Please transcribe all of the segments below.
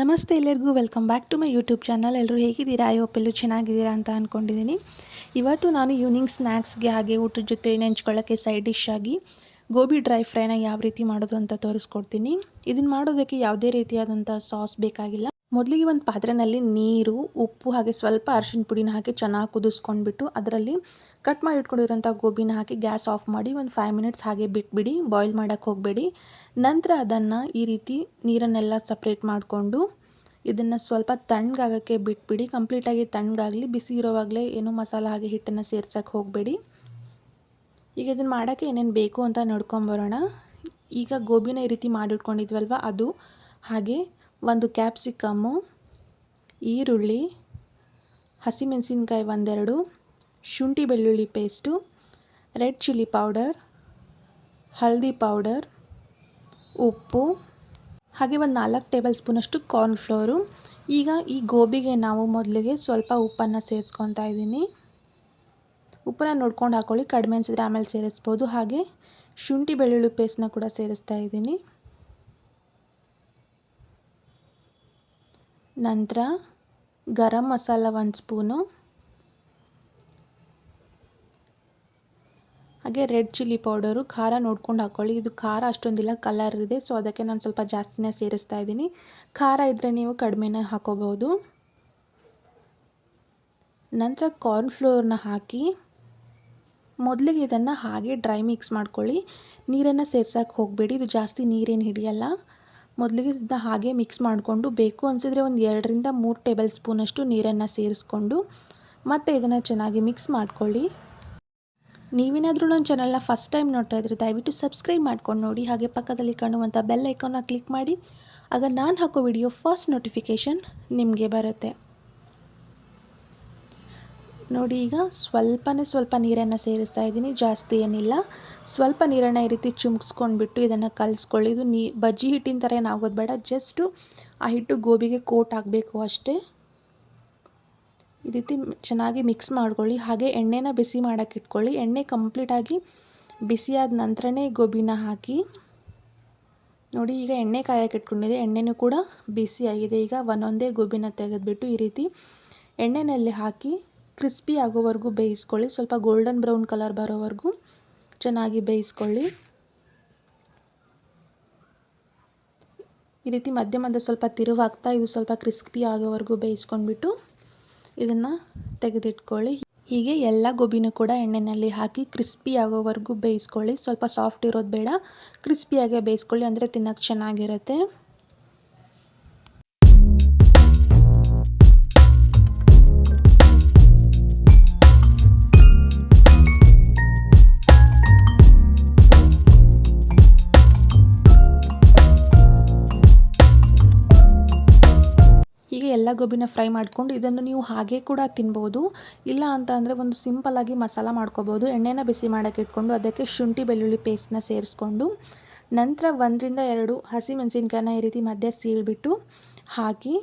ನಮಸ್ತೆ ಎಲ್ಲರಿಗೂ welcome back to my YouTube channel ಎಲ್ಲರೂ ಹೇಗಿದ್ದೀರಾ? ಐ ಹೋಪ್ ಎಲ್ಲರೂ ಚೆನ್ನಾಗಿದ್ದೀರಾ ಅಂತ ಅಂದ್ಕೊಂಡಿದ್ದೀನಿ ಇವತ್ತು ನಾನು ಈವ್ನಿಂಗ್ ಸ್ನ್ಯಾಕ್ಸ್ಗೆ ಹಾಗೆ ಊಟದ ಜೊತೆ ನೆಂಚ್ಕೊಳ್ಳೋಕ್ಕೆ ಸೈಡ್ ಡಿಶ್ ಆಗಿ ಗೋಬಿ ಡ್ರೈ ಫ್ರೈನ ಯಾವ ರೀತಿ ಮಾಡೋದು ಅಂತ ತೋರಿಸ್ಕೊಡ್ತೀನಿ. ಇದನ್ನು ಮಾಡೋದಕ್ಕೆ ಯಾವುದೇ ರೀತಿಯಾದಂಥ ಸಾಸ್ ಬೇಕಾಗಿಲ್ಲ. ಮೊದಲಿಗೆ ಒಂದು ಪಾತ್ರೆಯಲ್ಲಿ ನೀರು, ಉಪ್ಪು ಹಾಗೆ ಸ್ವಲ್ಪ ಅರಿಶಿನ ಪುಡಿನ ಹಾಕಿ ಚೆನ್ನಾಗಿ ಕುದಿಸ್ಕೊಂಡ್ಬಿಟ್ಟು ಅದರಲ್ಲಿ ಕಟ್ ಮಾಡಿ ಇಟ್ಕೊಂಡಿರೋಂಥ ಗೋಬಿನ ಹಾಕಿ ಗ್ಯಾಸ್ ಆಫ್ ಮಾಡಿ ಒಂದು ಫೈವ್ ಮಿನಿಟ್ಸ್ ಹಾಗೆ ಬಿಟ್ಬಿಡಿ ಬಾಯ್ಲ್ ಮಾಡೋಕ್ಕೆ ಹೋಗಬೇಡಿ. ನಂತರ ಅದನ್ನು ಈ ರೀತಿ ನೀರನ್ನೆಲ್ಲ ಸಪ್ರೇಟ್ ಮಾಡಿಕೊಂಡು ಇದನ್ನು ಸ್ವಲ್ಪ ತಣ್ಣಗಾಗೋಕ್ಕೆ ಬಿಟ್ಬಿಡಿ. ಕಂಪ್ಲೀಟಾಗಿ ತಣ್ಣಗಾಗಲಿ, ಬಿಸಿ ಇರೋವಾಗಲೇ ಏನು ಮಸಾಲ ಹಾಗೆ ಹಿಟ್ಟನ್ನು ಸೇರ್ಸೋಕ್ಕೆ ಹೋಗಬೇಡಿ. ಈಗ ಇದನ್ನು ಮಾಡೋಕ್ಕೆ ಏನೇನು ಬೇಕು ಅಂತ ನೋಡ್ಕೊಂಬರೋಣ ಈಗ ಗೋಬಿನ ಈ ರೀತಿ ಮಾಡಿಟ್ಕೊಂಡಿದ್ವಲ್ವ ಅದು? ಹಾಗೆ ಒಂದು ಕ್ಯಾಪ್ಸಿಕಮ್ಮು, ಈರುಳ್ಳಿ, ಹಸಿಮೆಣಸಿನ್ಕಾಯಿ ಒಂದೆರಡು, ಶುಂಠಿ ಬೆಳ್ಳುಳ್ಳಿ ಪೇಸ್ಟು, ರೆಡ್ ಚಿಲ್ಲಿ ಪೌಡರ್ ಹಳದಿ ಪೌಡರ್, ಉಪ್ಪು, ಹಾಗೆ ಒಂದು ನಾಲ್ಕು ಟೇಬಲ್ ಸ್ಪೂನಷ್ಟು ಕಾರ್ನ್ಫ್ಲೋರು. ಈಗ ಈ ಗೋಬಿಗೆ ನಾವು ಮೊದಲಿಗೆ ಸ್ವಲ್ಪ ಉಪ್ಪನ್ನು ಸೇರಿಸ್ಕೊತಾ ಇದ್ದೀನಿ. ಉಪ್ಪನ್ನ ನೋಡ್ಕೊಂಡು ಹಾಕ್ಕೊಳ್ಳಿ ಕಡಿಮೆ ಅನಿಸಿದ್ರೆ ಆಮೇಲೆ ಸೇರಿಸ್ಬೋದು. ಹಾಗೆ ಶುಂಠಿ ಬೆಳ್ಳುಳ್ಳಿ ಪೇಸ್ಟನ್ನ ಕೂಡ ಸೇರಿಸ್ತಾ ಇದ್ದೀನಿ. ನಂತರ ಗರಂ ಮಸಾಲ ಒಂದು ಸ್ಪೂನು, ಹಾಗೆ ರೆಡ್ ಚಿಲ್ಲಿ ಪೌಡರು, ಖಾರ ನೋಡ್ಕೊಂಡು ಹಾಕ್ಕೊಳ್ಳಿ ಇದು ಖಾರ ಅಷ್ಟೊಂದಿಲ್ಲ, ಕಲರ್ ಇದೆ, ಸೊ ಅದಕ್ಕೆ ನಾನು ಸ್ವಲ್ಪ ಜಾಸ್ತಿನೇ ಸೇರಿಸ್ತಾ ಇದ್ದೀನಿ. ಖಾರ ಇದ್ದರೆ ನೀವು ಕಡಿಮೆನೇ ಹಾಕೋಬಹುದು. ನಂತರ ಕಾರ್ನ್ಫ್ಲೋರ್ನ ಹಾಕಿ, ಮೊದಲಿಗೆ ಇದನ್ನು ಹಾಗೆ ಡ್ರೈ ಮಿಕ್ಸ್ ಮಾಡ್ಕೊಳ್ಳಿ. ನೀರನ್ನು ಸೇರ್ಸೋಕ್ಕೆ ಹೋಗಬೇಡಿ, ಇದು ಜಾಸ್ತಿ ನೀರೇನು ಹಿಡಿಯಲ್ಲ. ಮೊದಲಿಗೆ ಇದನ್ನ ಹಾಗೆ ಮಿಕ್ಸ್ ಮಾಡಿಕೊಂಡು ಬೇಕು ಅನಿಸಿದ್ರೆ ಒಂದು ಎರಡರಿಂದ ಮೂರು ಟೇಬಲ್ ಸ್ಪೂನಷ್ಟು ನೀರನ್ನು ಸೇರಿಸ್ಕೊಂಡು ಮತ್ತು ಇದನ್ನು ಚೆನ್ನಾಗಿ ಮಿಕ್ಸ್ ಮಾಡ್ಕೊಳ್ಳಿ. ನೀವೇನಾದರೂ ನನ್ನ ಚಾನಲ್ನ ಫಸ್ಟ್ ಟೈಮ್ ನೋಡ್ತಾ ಇದ್ರೆ ದಯವಿಟ್ಟು ಸಬ್ಸ್ಕ್ರೈಬ್ ಮಾಡ್ಕೊಂಡು ನೋಡಿ. ಹಾಗೆ ಪಕ್ಕದಲ್ಲಿ ಕಾಣುವಂಥ ಬೆಲ್ ಐಕಾನ್ನ ಕ್ಲಿಕ್ ಮಾಡಿ. ಆಗ ನಾನು ಹಾಕೋ ವಿಡಿಯೋ ಫಸ್ಟ್ ನೋಟಿಫಿಕೇಷನ್ ನಿಮಗೆ ಬರುತ್ತೆ. ನೋಡಿ, ಈಗ ಸ್ವಲ್ಪನೇ ಸ್ವಲ್ಪ ನೀರನ್ನು ಸೇರಿಸ್ತಾ ಇದ್ದೀನಿ. ಜಾಸ್ತಿ ಏನಿಲ್ಲ. ಸ್ವಲ್ಪ ನೀರನ್ನು ಈ ರೀತಿ ಚುಮ್ಸ್ಕೊಂಡ್ಬಿಟ್ಟು ಇದನ್ನು ಕಲಿಸ್ಕೊಳ್ಳಿ. ಇದು ನೀ, ಬಜ್ಜಿ ಹಿಟ್ಟಿನ ಥರ ಏನಾಗೋದು ಬೇಡ. ಜಸ್ಟು ಆ ಹಿಟ್ಟು ಗೋಬಿಗೆ ಕೋಟ್ ಆಗಬೇಕು ಅಷ್ಟೇ. ಈ ರೀತಿ ಚೆನ್ನಾಗಿ ಮಿಕ್ಸ್ ಮಾಡ್ಕೊಳ್ಳಿ. ಹಾಗೆ ಎಣ್ಣೆನ ಬಿಸಿ ಮಾಡೋಕ್ಕೆ ಇಟ್ಕೊಳ್ಳಿ. ಎಣ್ಣೆ ಕಂಪ್ಲೀಟಾಗಿ ಬಿಸಿಯಾದ ನಂತರನೇ ಗೋಬಿನ ಹಾಕಿ. ನೋಡಿ, ಈಗ ಎಣ್ಣೆ ಕಾಯಕ್ಕೆ ಇಟ್ಕೊಂಡಿದೆ. ಎಣ್ಣೆನೂ ಕೂಡ ಬಿಸಿಯಾಗಿದೆ ಈಗ ಒಂದೊಂದೇ ಗೋಬಿನ ತೆಗೆದುಬಿಟ್ಟು ಈ ರೀತಿ ಎಣ್ಣೆನಲ್ಲಿ ಹಾಕಿ ಕ್ರಿಸ್ಪಿ ಆಗೋವರೆಗೂ ಬೇಯಿಸ್ಕೊಳ್ಳಿ. ಸ್ವಲ್ಪ ಗೋಲ್ಡನ್ ಬ್ರೌನ್ ಕಲರ್ ಬರೋವರೆಗೂ ಚೆನ್ನಾಗಿ ಬೇಯಿಸ್ಕೊಳ್ಳಿ. ಈ ರೀತಿ ಮಧ್ಯ ಮಧ್ಯ ಸ್ವಲ್ಪ ತಿರುವಾಗ್ತಾ ಇದು ಸ್ವಲ್ಪ ಕ್ರಿಸ್ಪಿ ಆಗೋವರೆಗೂ ಬೇಯಿಸ್ಕೊಂಡ್ಬಿಟ್ಟು ಇದನ್ನು ತೆಗೆದಿಟ್ಕೊಳ್ಳಿ. ಹೀಗೆ ಎಲ್ಲ ಗೋಬಿನೂ ಕೂಡ ಎಣ್ಣೆಯಲ್ಲಿ ಹಾಕಿ ಕ್ರಿಸ್ಪಿ ಆಗೋವರೆಗೂ ಬೇಯಿಸ್ಕೊಳ್ಳಿ. ಸ್ವಲ್ಪ ಸಾಫ್ಟ್ ಇರೋದು ಬೇಡ ಕ್ರಿಸ್ಪಿಯಾಗೆ ಬೇಯಿಸ್ಕೊಳ್ಳಿ ಅಂದರೆ ತಿನ್ನೋಕ್ಕೆ ಚೆನ್ನಾಗಿರುತ್ತೆ. ಎಲ್ಲ ಗೋಬಿನ ಫ್ರೈ ಮಾಡಿಕೊಂಡು ಇದನ್ನು ನೀವು ಹಾಗೆ ಕೂಡ ತಿನ್ಬೋದು. ಇಲ್ಲ ಅಂತ ಅಂದರೆ ಒಂದು ಸಿಂಪಲ್ಲಾಗಿ ಮಸಾಲ ಮಾಡ್ಕೋಬೋದು. ಎಣ್ಣೆನ ಬಿಸಿ ಮಾಡೋಕ್ಕೆ ಇಟ್ಕೊಂಡು ಅದಕ್ಕೆ ಶುಂಠಿ, ಬೆಳ್ಳುಳ್ಳಿ ಪೇಸ್ಟ್ನ ಸೇರಿಸ್ಕೊಂಡು ನಂತರ ಒಂದರಿಂದ ಎರಡು ಹಸಿ ಮೆಣಸಿನ್ಕಾಯನ್ನ ಈ ರೀತಿ ಮಧ್ಯೆ ಸೀಳ್ಬಿಟ್ಟು ಹಾಕಿ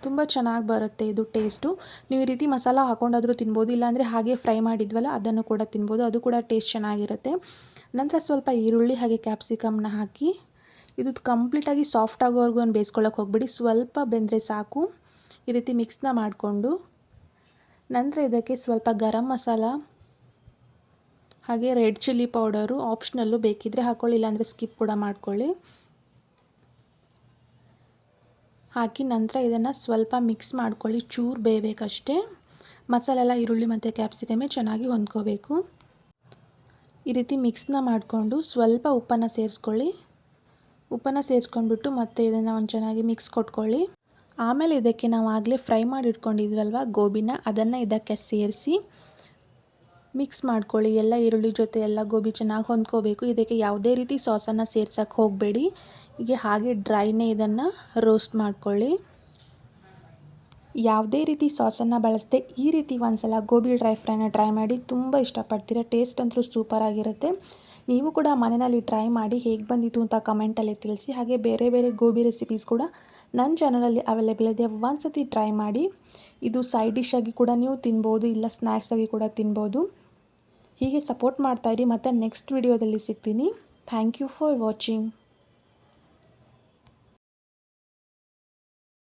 ತುಂಬ ಚೆನ್ನಾಗಿ ಬರುತ್ತೆ ಇದು ಟೇಸ್ಟು ನೀವು ಈ ರೀತಿ ಮಸಾಲ ಹಾಕೊಂಡಾದರೂ ತಿನ್ಬೋದು. ಇಲ್ಲಾಂದರೆ ಹಾಗೆ ಫ್ರೈ ಮಾಡಿದ್ವಲ್ಲ ಅದನ್ನು ಕೂಡ ತಿನ್ಬೋದು. ಅದು ಕೂಡ ಟೇಸ್ಟ್ ಚೆನ್ನಾಗಿರುತ್ತೆ. ನಂತರ ಸ್ವಲ್ಪ ಈರುಳ್ಳಿ ಹಾಗೆ ಕ್ಯಾಪ್ಸಿಕಮ್ನ ಹಾಕಿ ಇದು ಕಂಪ್ಲೀಟಾಗಿ ಸಾಫ್ಟ್ ಆಗೋವರೆಗೂ ಒಂದು ಬೇಯಿಸ್ಕೊಳ್ಳೋಕೆ ಹೋಗ್ಬಿಡಿ. ಸ್ವಲ್ಪ ಬೆಂದರೆ ಸಾಕು. ಈ ರೀತಿ ಮಿಕ್ಸ್ನ ಮಾಡಿಕೊಂಡು, ನಂತರ ಇದಕ್ಕೆ ಸ್ವಲ್ಪ ಗರಂ ಮಸಾಲ, ಹಾಗೆ ರೆಡ್ ಚಿಲ್ಲಿ ಪೌಡರು ಆಪ್ಷನಲ್ಲು ಬೇಕಿದ್ದರೆ ಹಾಕ್ಕೊಳ್ಳಿ ಇಲ್ಲಾಂದರೆ ಸ್ಕಿಪ್ ಕೂಡ ಮಾಡ್ಕೊಳ್ಳಿ. ಹಾಕಿ ನಂತರ ಇದನ್ನು ಸ್ವಲ್ಪ ಮಿಕ್ಸ್ ಮಾಡ್ಕೊಳ್ಳಿ. ಚೂರು ಬೇಯಬೇಕಷ್ಟೇ. ಮಸಾಲೆ ಎಲ್ಲ ಈರುಳ್ಳಿ ಮತ್ತು ಕ್ಯಾಪ್ಸಿಕಮೇ ಚೆನ್ನಾಗಿ ಹೊಂದ್ಕೋಬೇಕು. ಈ ರೀತಿ ಮಿಕ್ಸ್ನ ಮಾಡಿಕೊಂಡು ಸ್ವಲ್ಪ ಉಪ್ಪನ್ನು ಸೇರಿಸ್ಕೊಳ್ಳಿ. ಉಪ್ಪನ್ನು ಸೇರಿಸ್ಕೊಂಡ್ಬಿಟ್ಟು ಮತ್ತೆ ಇದನ್ನು ಒಂದು ಚೆನ್ನಾಗಿ ಮಿಕ್ಸ್ ಕೊಟ್ಕೊಳ್ಳಿ. ಆಮೇಲೆ ಇದಕ್ಕೆ ನಾವು ಆಗಲೇ ಫ್ರೈ ಮಾಡಿ ಇಟ್ಕೊಂಡಿದ್ವಲ್ವ ಗೋಬಿನ, ಅದನ್ನು ಇದಕ್ಕೆ ಸೇರಿಸಿ ಮಿಕ್ಸ್ ಮಾಡ್ಕೊಳ್ಳಿ. ಎಲ್ಲ ಈರುಳ್ಳಿ ಜೊತೆ ಎಲ್ಲ ಗೋಬಿ ಚೆನ್ನಾಗಿ ಹೊಂದ್ಕೋಬೇಕು. ಇದಕ್ಕೆ ಯಾವುದೇ ರೀತಿ ಸಾಸನ್ನು ಸೇರ್ಸೋಕ್ಕೆ ಹೋಗಬೇಡಿ. ಹೀಗೆ ಹಾಗೆ ಡ್ರೈನೇ ಇದನ್ನು ರೋಸ್ಟ್ ಮಾಡ್ಕೊಳ್ಳಿ. ಯಾವುದೇ ರೀತಿ ಸಾಸನ್ನು ಬಳಸದೆ ಈ ರೀತಿ ಒಂದು ಸಲ ಗೋಬಿ ಡ್ರೈ ಫ್ರೈನ ಟ್ರೈ ಮಾಡಿ ತುಂಬ ಇಷ್ಟಪಡ್ತೀರ. ಟೇಸ್ಟ್ ಅಂತೂ ಸೂಪರ್ ಆಗಿರುತ್ತೆ. ನೀವು ಕೂಡ ಮನೆಯಲ್ಲಿ ಟ್ರೈ ಮಾಡಿ ಹೇಗೆ ಬಂದಿತ್ತು ಅಂತ ಕಮೆಂಟಲ್ಲಿ ತಿಳಿಸಿ. ಹಾಗೆ ಬೇರೆ ಬೇರೆ ಗೋಬಿ ರೆಸಿಪೀಸ್ ಕೂಡ ನನ್ನ ಚಾನಲಲ್ಲಿ ಅವೈಲೇಬಲ್ ಇದೆ. ಒಂದು ಸತಿ ಟ್ರೈ ಮಾಡಿ. ಇದು ಸೈಡ್ ಡಿಶ್ ಆಗಿ ಕೂಡ ನೀವು ತಿನ್ಬೋದು, ಇಲ್ಲ ಸ್ನ್ಯಾಕ್ಸ್ ಆಗಿ ಕೂಡ ತಿನ್ಬೋದು. ಹೀಗೆ ಸಪೋರ್ಟ್ ಮಾಡ್ತಾಯಿರಿ ಮತ್ತು ನೆಕ್ಸ್ಟ್ ವಿಡಿಯೋದಲ್ಲಿ ಸಿಗ್ತೀನಿ. Thank you for watching